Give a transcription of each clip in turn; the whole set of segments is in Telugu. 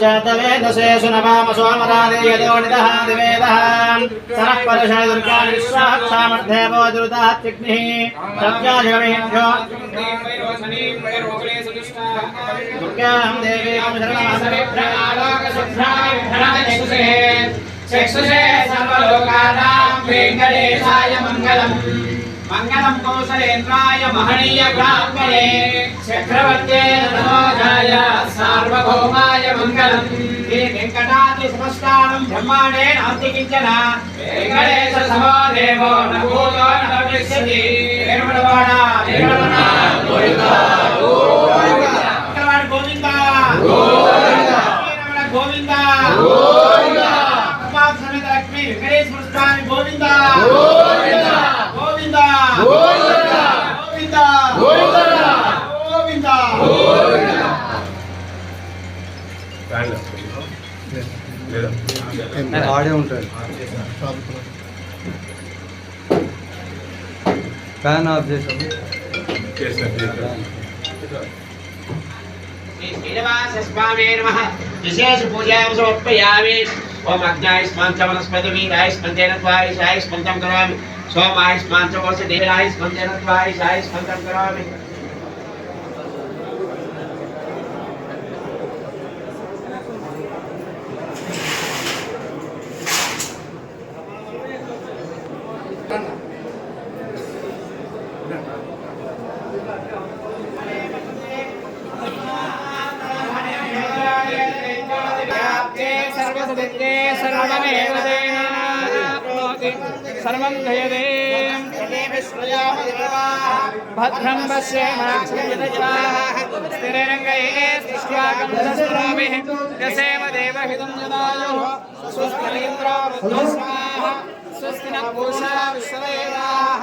పంచాతవేదశేషు నమామ సోమరాదేయోనిదః దివేదః సనః పరుషే దుర్గాని విశ్వాక్షామర్థే భోదురుతః తిగ్నిః సత్యాజగమిహ్యో దుర్గాం మంగళం మంగళం కోసలేంద్రాయ మహనీయ బ్రాహ్మణే చక్రవర్తే నమోదాయ సార్వభౌమాయ మంగళం. శ్రీ వెంకటాద్రి సమస్తానం బ్రహ్మాండే నాస్తి కించన వెంకటేశ సమో దేవో నభూతో నభవిష్యతి వేణుమణవాడ వేణుమణ గోవింద. గోవింద గోవింద. ఆడే ఉంటాడు. ఫ్యాన్ ఆఫ్ చేసాము శ్రీ శ్రీనివాస స్వామి నమః. విశేష పూజాం సమర్పయామి. ఓం అగ్నాయస్మాన్ చ వనస్పతి వీరాయస్మంతేన త్వాయశాయస్మంతం కరోమి. సోమాయస్మాన్ చ వర్ష దేవాయస్మంతేన త్వాయశాయస్మంతం కరోమి. सर्वसदित्ते सर्वमेव तेनाप्नोति सर्वं जयते भद्रं पश्येमाक्षयजनाः स्थिररङ्गये स्थिष्वाकं यसेव देवहितं जनायुः। स्वस्तिन्द्रो स्वस्ति न पूषा विश्वदेवाः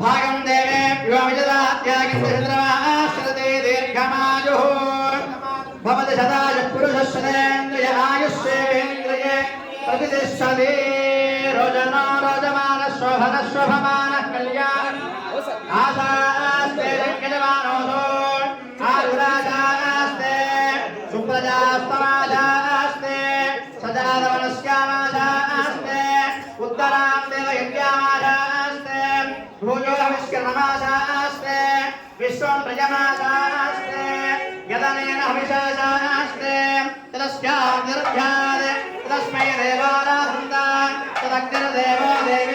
भागं देवेभ्यो विजदात्यागिन्द्रमाश्रते दीर्घमायुः भवति सदायुः पुरुषश्रेन्द्रिय आयुष्येन्द्रिये प्रतिष्ठते रोजनो रोजमान शोभन शोभमानः कल्याण आशास्ते भूयोरविष्कर्ममाशास्ते विश्वं प्रजमाशास्ते यदनेन हविषाशास्ते तदस्यां निरुध्यात् तदस्मै देवाराधन्ता तदग्निर्देवो देवेभ्यो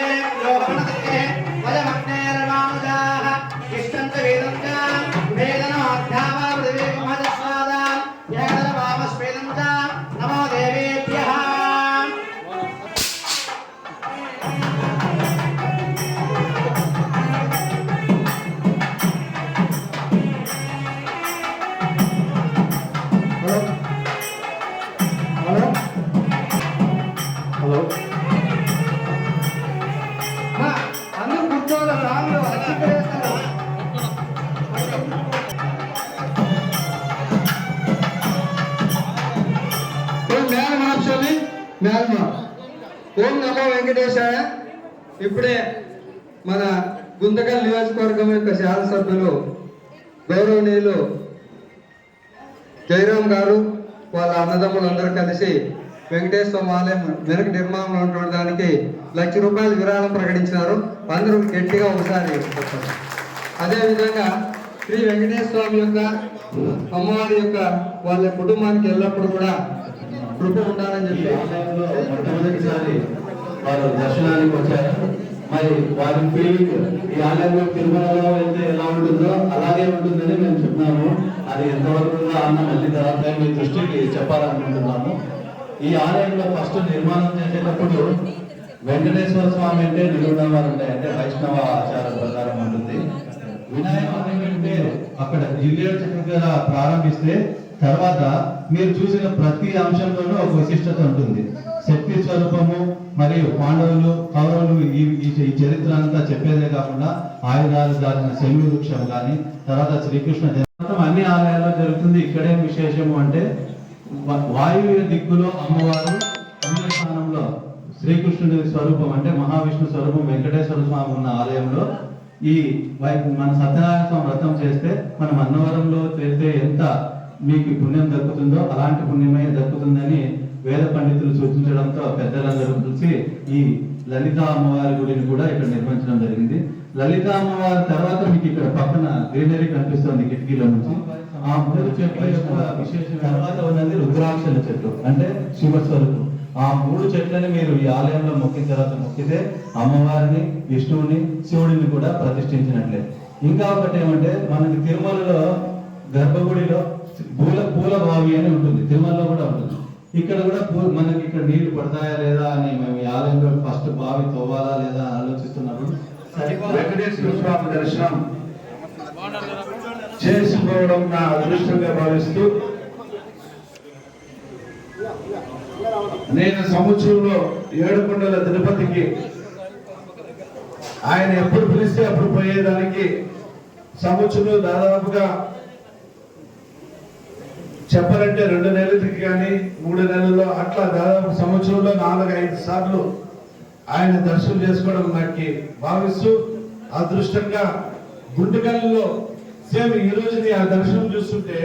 మార్చాలి ఓం నమో వెంకటేశాయ. ఇప్పుడే మన గుంతకల్ నియోజకవర్గం యొక్క శాసనసభ్యులు గౌరవనీయులు జయరామ్ గారు వాళ్ళ అన్నదమ్ములందరూ కలిసి వెంకటేశ్వర ఆలయం వెనక నిర్మాణంలో ఉన్నటువంటి దానికి లక్ష రూపాయలు విరాళం ప్రకటించినారు. అందరూ గట్టిగా ఒకసారి అదేవిధంగా శ్రీ వెంకటేశ్వర స్వామి యొక్క అమ్మవారి యొక్క వాళ్ళ కుటుంబానికి ఎల్లప్పుడూ కూడా కృప ఉండాలని చెప్పి ఆలయంలో మొట్టమొదటిసారి వారు దర్శనానికి వచ్చారు. మరి వారి ఫీలింగ్ ఈ ఆలయంలో తిరుమలలో అయితే ఎలా ఉంటుందో అలాగే ఉంటుందని మేము చెప్తున్నాము. అది ఎంతవరకు ఉందో అన్న మళ్ళీ తర్వాత మీ దృష్టికి చెప్పాలనుకుంటున్నాము. ఈ ఆలయంలో ఫస్ట్ నిర్మాణం చేసేటప్పుడు వెంకటేశ్వర స్వామి అంటే నిలువునవారు ఉంటాయి. అంటే వైష్ణవ ఆచారం ప్రకారం ఉంటుంది. వినాయకుడు అంటే అక్కడ జిల్లేడు ప్రారంభిస్తే తర్వాత మీరు చూసిన ప్రతి అంశంలోనూ ఒక విశిష్టత ఉంటుంది. శక్తి స్వరూపము మరియు పాండవులు కౌరవులు ఈ ఈ- చరిత్ర అంతా చెప్పేదే కాకుండా ఆయుధాలు దాచిన శంగు వృక్షం కానీ తర్వాత శ్రీకృష్ణ జన్మం అన్ని ఆలయాల్లో జరుగుతుంది ఇక్కడే విశేషము అంటే వాయువ్య దిక్కులో అమ్మవారు స్థానంలో శ్రీకృష్ణుడి స్వరూపం అంటే మహావిష్ణు స్వరూపం వెంకటేశ్వర స్వామి ఉన్న ఆలయంలో ఈ మన సత్యనారాయణ స్వామి వ్రతం చేస్తే మనం అన్నవరంలో తెలితే ఎంత మీకు పుణ్యం దక్కుతుందో అలాంటి పుణ్యమే దక్కుతుందని వేద పండితులు సూచించడంతో పెద్దలందరూ కలిసి ఈ లలిత అమ్మవారి గుడిని కూడా ఇక్కడ నిర్మించడం జరిగింది. లలిత అమ్మవారి తర్వాత మీకు ఇక్కడ పక్కన గ్రీనరీ కనిపిస్తుంది కిటికీల నుంచి. ఆ మూడు చెట్ల యొక్క విశేషం తర్వాత ఉన్నది రుద్రాక్షల చెట్లు అంటే శివస్వరూపం ఆ మూడు చెట్లని మీరు ఈ ఆలయంలో మొక్కిన తర్వాత మొక్కితే అమ్మవారిని విష్ణువుని శివుడిని కూడా ప్రతిష్ఠించినట్లే. ఇంకా ఒకటి ఏమంటే మనకి తిరుమలలో గర్భగుడిలో పూల పూల బావి అని ఉంటుంది. తిరుమలలో కూడా ఉంటుంది. ఇక్కడ కూడా పూ మనకి ఇక్కడ నీళ్ళు పడతాయా లేదా అని మేము ఈ ఆలయంలో ఫస్ట్ బావి తవ్వాలా లేదా ఆలోచిస్తున్నప్పుడు వెంకటేశ్వర స్వామి దర్శనం చేసుకోవడం నా అదృష్టంగా భావిస్తూ నేను సంవత్సరంలో ఏడుకొండల తిరుపతికి ఆయన ఎప్పుడు పిలిస్తే అప్పుడు పోయేదానికి సంవత్సరంలో దాదాపుగా చెప్పాలంటే రెండు నెలలకి కానీ మూడు నెలల్లో అట్లా దాదాపు సంవత్సరంలో నాలుగు ఐదు సార్లు ఆయన దర్శనం చేసుకోవడం నాకు భావిస్తూ అదృష్టంగా గుంటకల్లో సేమ్ ఈ రోజుని ఆ దర్శనం చూస్తుంటే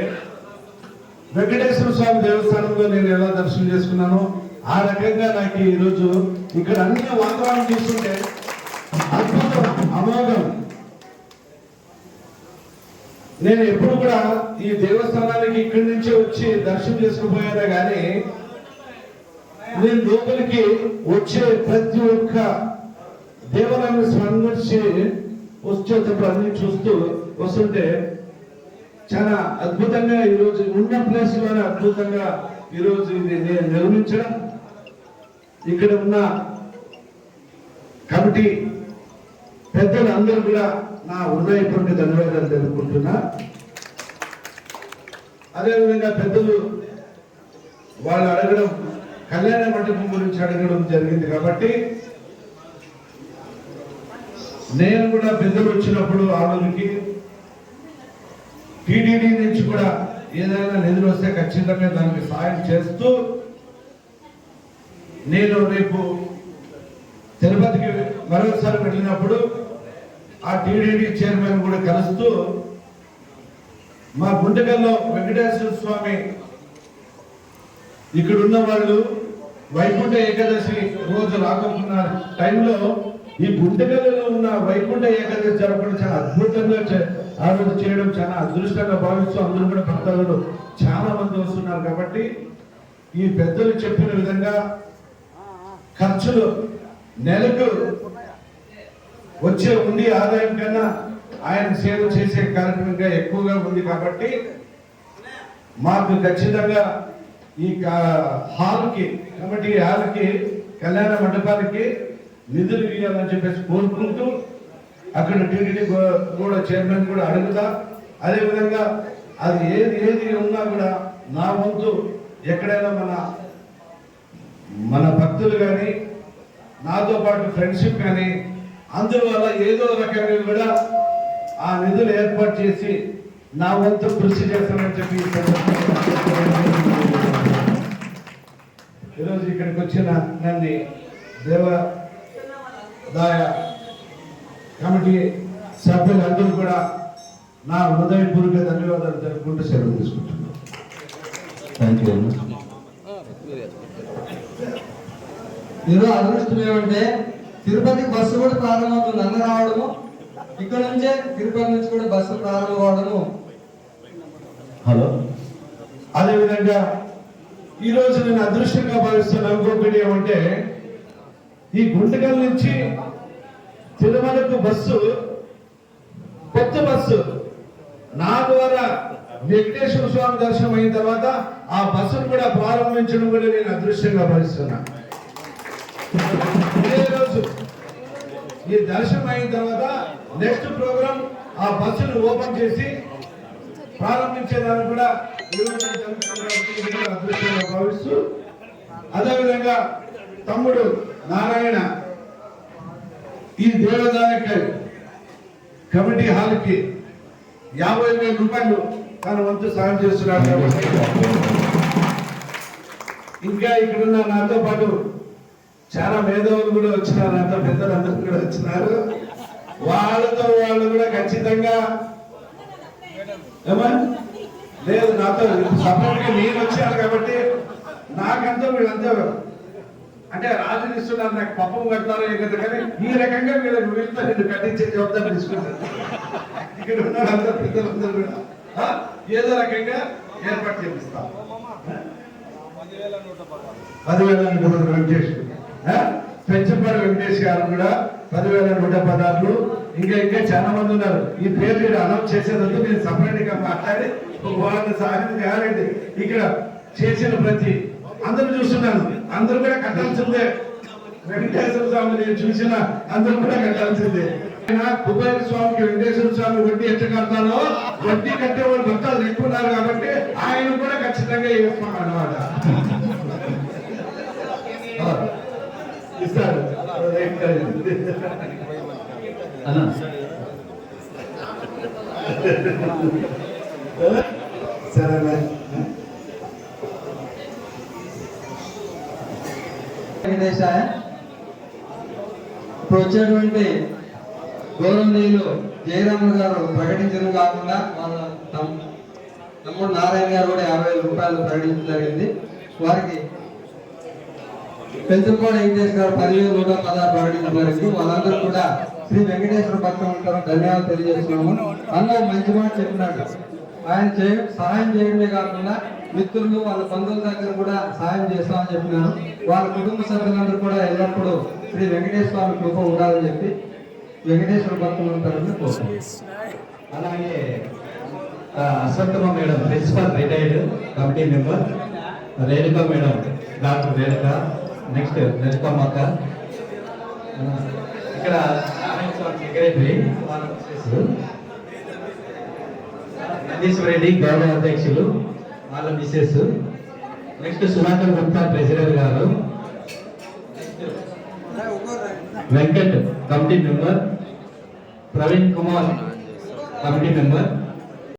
వెంకటేశ్వర స్వామి దేవస్థానంలో నేను ఎలా దర్శనం చేసుకున్నానో ఆ రకంగా నాకు ఈ రోజు ఇక్కడ అన్ని వాతావరణం చూస్తుంటే అద్భుతం అమోఘ. నేను ఎప్పుడు కూడా ఈ దేవస్థానానికి ఇక్కడి నుంచే వచ్చి దర్శనం చేసుకుపోయానే కానీ నేను లోపలికి వచ్చే ప్రతి ఒక్క దేవాలయాన్ని స్మరించి వచ్చేటప్పుడు అన్ని చూస్తూ వస్తుంటే చాలా అద్భుతంగా ఈరోజు ఉన్న ప్లేస్లోనే అద్భుతంగా ఈరోజు ఇది నేను నిర్మించడం. ఇక్కడ ఉన్న కమిటీ పెద్దలు అందరూ కూడా నా హృదయపూర్వక ధన్యవాదాలు తెలుపుకుంటున్నా. అదేవిధంగా పెద్దలు వాళ్ళు అడగడం కళ్యాణ మండపం గురించి అడగడం జరిగింది కాబట్టి నేను కూడా పెద్దలు వచ్చినప్పుడు ఆమెకి టీడీడీ నుంచి కూడా ఏదైనా నిధులు వస్తే ఖచ్చితంగా దానికి సాయం చేస్తూ నేను రేపు తిరుపతికి మరోసారి వెళ్ళినప్పుడు ఆ టీడీడీ చైర్మన్ కూడా కలుస్తూ మా గుంటకల్లో వెంకటేశ్వర స్వామి ఇక్కడ ఉన్న వాళ్ళు వైకుంఠ ఏకాదశి రోజు రాకున్న టైంలో ఈ గుంటకల్లో ఉన్న వైకుంఠ ఏకాదశి జరపడం చాలా అద్భుతంగా ఆ రోజు చేయడం చాలా అదృష్టంగా భావిస్తూ అందరూ కూడా భక్తులు చాలా మంది వస్తున్నారు కాబట్టి ఈ పెద్దలు చెప్పిన విధంగా ఖర్చులు నెలకు వచ్చే ఉండి ఆదాయం కన్నా ఆయన సేవ చేసే కార్యక్రమంగా ఎక్కువగా ఉంది కాబట్టి మాకు ఖచ్చితంగా ఈ హాల్కి కాబట్టి ఈ హాల్కి కళ్యాణ మండపానికి నిధులు ఇవ్వాలని చెప్పేసి కోరుకుంటూ అక్కడ టీటీడీ కూడా చైర్మన్ కూడా అడుగుతా. అదేవిధంగా అది ఏది ఏది ఉన్నా కూడా నా వంతు ఎక్కడైనా మన మన భక్తులు కానీ నాతో పాటు ఫ్రెండ్షిప్ కానీ అందువల్ల ఏదో రకంగా కూడా ఆ నిధులు ఏర్పాటు చేసి నా వంతు కృషి చేస్తానని చెప్పి ఈరోజు ఇక్కడికి వచ్చిన నన్ను దేవదాయ కమిటీ సభ్యులందరూ కూడా నా హృదయపూర్వక ధన్యవాదాలు తెలుపుకుంటూ సెలవు తీసుకుంటున్నాను. థ్యాంక్ యూ ఈరోజు అదృష్టం ఏమంటే తిరుపతి బస్సు కూడా ప్రారంభమవుతుంది. అన్న రావడము. ఇక్కడ నుంచే తిరుపతి నుంచి కూడా బస్సు ప్రారంభం అవడము హలో. అదేవిధంగా ఈ రోజు నేను అదృష్టంగా భావిస్తున్న ఇంకొకటి ఏమంటే ఈ గుంటకల్ నుంచి తిరుమలకు బస్సు కొత్త బస్సు నా ద్వారా వెంకటేశ్వర స్వామి దర్శనం అయిన తర్వాత ఆ బస్సును కూడా ప్రారంభించడం కూడా నేను అదృష్టంగా భావిస్తున్నాను ఇదే రోజు ఈ దర్శనం అయిన తర్వాత నెక్స్ట్ ప్రోగ్రామ్ ఆ బస్సును ఓపెన్ చేసి ప్రారంభించేదాన్ని కూడా కూడా అదృష్టంగా భావిస్తూ అదేవిధంగా తమ్ముడు నారాయణ ఈ దేవదాయ కమిటీ హాల్కి యాభై వేల రూపాయలు తన వంతు సాయం చేస్తున్నాడు ఇంకా ఇక్కడున్న నాతో పాటు చాలా మేధావులు కూడా వచ్చినారు అంత పెద్దలందరూ కూడా వచ్చినారు. వాళ్ళతో వాళ్ళు కూడా ఖచ్చితంగా ఏమా? లేదు నాతో సపరేట్గా నేను వచ్చాను కాబట్టి నాకంతా వీళ్ళంతా అంటే రాజు ఇస్తున్నారు నాకు పప్పం కడతారో ఏం కదా కానీ ఈ రకంగా వీళ్ళకి వీళ్ళతో నేను కట్టించే జవాబాదారి తీసుకుంటాను ఇక్కడ ఉన్నారంతా పెద్దలందరూ కూడా. ఏదో రకంగా ఏర్పాటు చేపిస్తాం. పదివేల నూట వెంకటేష్ పెంచపాడు వెంకటేష్ గారు కూడా పదివేల నూట పదార్లు ఇంకా ఇంకా చాలా మంది ఉన్నారు. ఈ పేరు ఇక్కడ అనౌన్స్ చేసేటప్పుడు నేను సపరేట్గా మాట్లాడి వాళ్ళని సహాయం కాదండి. ఇక్కడ చేసిన ప్రతి అందరూ చూస్తున్నాను అందరూ కూడా కట్టాల్సిందే. వెంకటేశ్వర స్వామి నేను చూసిన అందరూ కూడా కట్టాల్సిందే. కుబేర స్వామికి వెంకటేశ్వర స్వామి వడ్డీ ఎట్లా కడతారో వడ్డీ కట్టే వాళ్ళు భక్తాలు ఎక్కువ ఉన్నారు కాబట్టి ఆయన కూడా ఖచ్చితంగా చేస్తాం అన్నమాట ఇస్తారు సరేనా వెంకటేశాయ ఇప్పుడు వచ్చేటువంటి గౌరవనీయులు జయరాములు గారు ప్రకటించడం కాకుండా వాళ్ళ తమ్- తమ్ముడు నారాయణ గారు కూడా యాభై వేల రూపాయలు ప్రకటించడం జరిగింది. వారికి పెంచుకోవడం వెంకటేష్ గారు పదివేల నూట పదహారు ప్రకటించడం వాళ్ళందరూ కూడా శ్రీ వెంకటేశ్వర భక్తం ఉంటారు ధన్యవాదాలు తెలియజేస్తున్నాము. అన్న మంచి మాట చెప్పినాడు. ఆయన చే సహాయం చేయడమే కాకుండా మిత్రులు వాళ్ళ బంధువుల దగ్గర కూడా సహాయం చేస్తామని చెప్పినాను వాళ్ళ కుటుంబ సభ్యులందరూ కూడా ఎల్లప్పుడూ శ్రీ వెంకటేశ్వర స్వామి కృప ఉండాలని చెప్పి వెంకటేశ్వర భక్తులు ఉంటారని అలాగే ఆ, Ashwathama madam principal retired committee member Renuka madam doctor Renuka. Next రేణుకమ్మక్క ఇక్కడ సెక్రటరీ నందీశ్వర రెడ్డి గౌరవ అధ్యక్షులు వాళ్ళ Mrs next Sudhakar Gupta treasurer garu. Venkat committee member Praveen Kumar committee member.